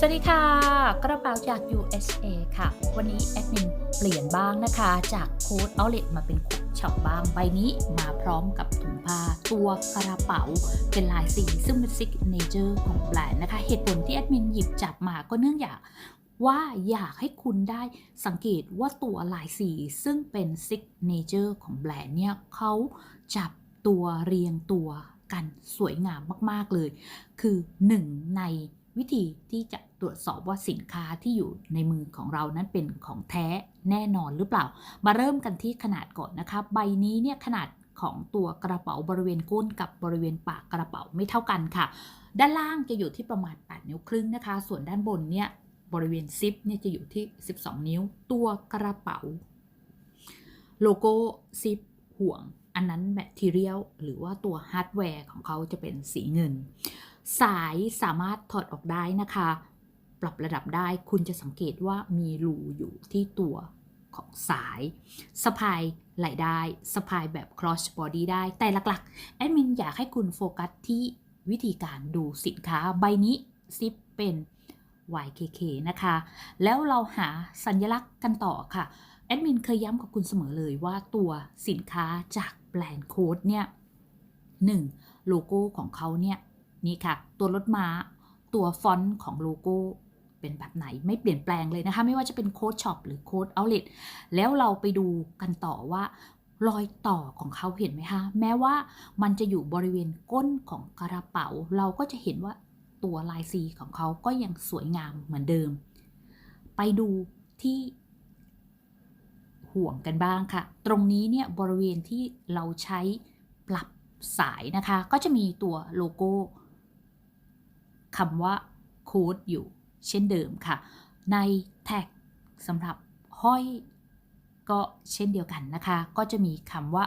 สวัสดีค่ะ กระเป๋าจาก USA ค่ะ วันนี้แอดมินเปลี่ยนบ้างนะคะ จากโค้ด Outlet มาเป็นโค้ดช็อปบ้าง ใบนี้มาพร้อมกับถุงผ้าตัวกระเป๋าเป็นลายสีซึ่งเป็นซิกเนเจอร์ของแบรนด์นะคะ เหตุผลที่แอดมินหยิบจับมาก็เนื่องจากว่าอยากให้คุณได้สังเกตว่าตัวลายสีซึ่งเป็นซิกเนเจอร์ของแบรนด์เนี่ยเขาจับตัวเรียงตัวกันสวยงามมาก ๆ เลย คือหนึ่งใน วิธีที่จะตรวจสอบว่าสินค้าที่อยู่ในมือของเรานั้นเป็นของแท้แน่นอนหรือเปล่า มาเริ่มกันที่ขนาดก่อนนะคะ ใบนี้เนี่ยขนาดของตัวกระเป๋าบริเวณก้นกับบริเวณปากกระเป๋าไม่เท่ากันค่ะ ด้านล่างจะอยู่ที่ประมาณ 8 นิ้วครึ่งนะคะ ส่วนด้านบนเนี่ยบริเวณซิปเนี่ยจะอยู่ที่ 12 นิ้ว ตัวกระเป๋า โลโก้ซิปห่วง อันนั้นแมทเทียลหรือว่าตัวฮาร์ดแวร์ของเขาจะเป็นสีเงิน สายสามารถถอดออกได้นะคะ ปรับระดับได้คุณจะสังเกตว่ามีรูอยู่ที่ตัวของสายสะพายไหลได้สะพายแบบ cross body ได้ แต่หลักๆ แอดมินอยากให้คุณโฟกัสที่วิธีการดูสินค้าใบนี้ซิปเป็น YKK นะคะ แล้วเราหาสัญลักษณ์กันต่อค่ะ แอดมินเคยย้ำกับคุณเสมอเลยว่าตัวสินค้าจาก แบรนด์โค้ดเนี่ยหนึ่งโลโก้ของเขาเนี่ยนี่ค่ะ ตัวรถม้า ตัวฟอนต์ของโลโก้เป็นแบบไหนไม่เปลี่ยนแปลงเลยนะคะ ไม่ว่าจะเป็นโค้ดช็อปหรือโค้ดเอาเล t แล้วเราไปดูกันต่อว่ารอยต่อของเขาเห็นไหมคะ แม้ว่ามันจะอยู่บริเวณก้นของกระเป๋า เราก็จะเห็นว่าตัวลายซีของเขาก็ยังสวยงามเหมือนเดิม ไปดูที่ ห่วงกันบ้างค่ะ ตรงนี้เนี่ยบริเวณที่เราใช้ปรับสายนะคะ ก็จะมีตัวโลโก้คำว่าโค้ดอยู่เช่นเดิมค่ะ ในแท็กสำหรับห้อยก็เช่นเดียวกันนะคะ ก็จะมีคำว่า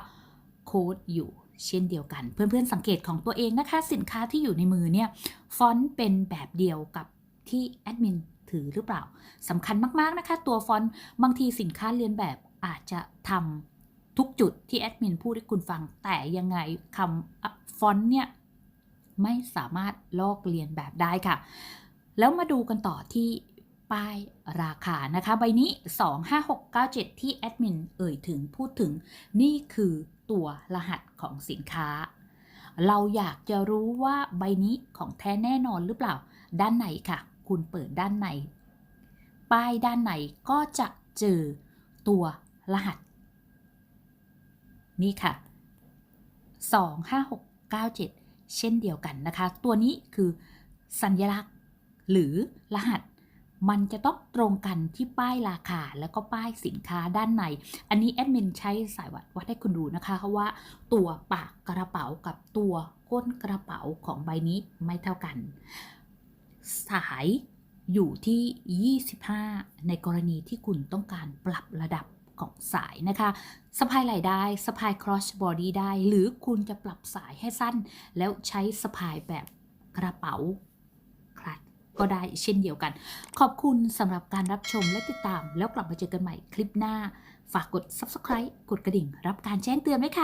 โค้ดอยู่เช่นเดียวกัน เพื่อนๆสังเกตของตัวเองนะคะ สินค้าที่อยู่ในมือเนี่ยฟอนต์เป็นแบบเดียวกับที่แอดมินถือหรือเปล่าสำคัญมากๆนะคะ ตัวฟอนต์บางทีสินค้าเรียนแบบ อาจจะทำทุกจุดที่แอดมินพูดให้คุณฟัง แต่ยังไงคำฟอนต์เนี่ย ไม่สามารถลอกเลียนแบบได้ค่ะ แล้วมาดูกันต่อที่ป้ายราคานะคะ ใบนี้ 25697 ที่แอดมินเอ่ยถึงพูดถึง นี่คือตัวรหัสของสินค้า เราอยากจะรู้ว่าใบนี้ของแท้แน่นอนหรือเปล่า ด้านในค่ะ คุณเปิดด้านใน ป้ายด้านในก็จะเจอตัว รหัส นี่ค่ะ 25697 เช่นเดียวกันนะคะ ตัวนี้คือสัญลักษณ์หรือรหัส มันจะต้องตรงกันที่ป้ายราคาแล้วก็ป้ายสินค้าด้านใน อันนี้แอดมินใช้สายวัดวัดให้คุณดูนะคะเพราะว่าตัวปากกระเป๋ากับตัวก้นกระเป๋าของใบนี้ไม่เท่ากัน สายอยู่ที่ 25 ในกรณีที่คุณต้องการปรับระดับ ของสายนะคะสะพายไหล่ได้สะพาย cross body ได้ หรือคุณจะปรับสายให้สั้น แล้วใช้สะพายแบบกระเป๋าคลัดก็ได้เช่นเดียวกัน ขอบคุณสำหรับการรับชมและติดตาม แล้วกลับมาเจอกันใหม่คลิปหน้า ฝากกด subscribe กดกระดิ่ง รับการแจ้งเตือนไว้ค่ะ